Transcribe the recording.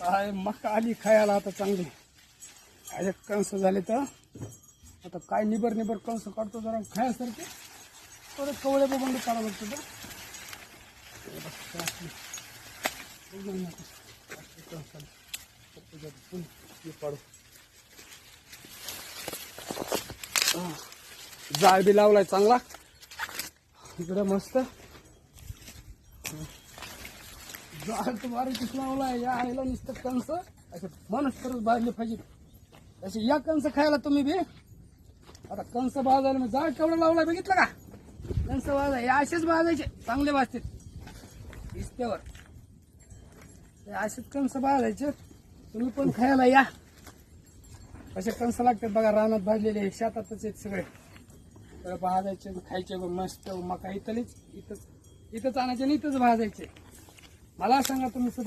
आता मका आली खायला आता चांगली. असे कंस झाले तर? आता काय निबर निबर कंस काढतो जरा खायासारखे? परत कवळे बघून काढा लागतो तर जाळ बी लावलाय चांगला. इकडे मस्त. जाळ तर बारीकच या आईला नुसतं कंस. असे मनच करत बाजले पाहिजे. असे या कंस खायला तुम्ही बी. आता कंस बाजायला मग जाळ केवढं लावला बघितलं का? कंस बाजा हे असेच भाजायचे चांगले भाजतील. इस्त्यावर असेच कंस बाजायचे. तुम्ही पण खायला या. असे कंस लागतात बघा रानात भाजलेले शेतातच आहेत सगळे. तर भाजायचे खायचे मस्त मका इथलीच इथंच इथंच आणायचे आणि इथंच भाजायचे. मला सांगा तुम्ही सुद्धा.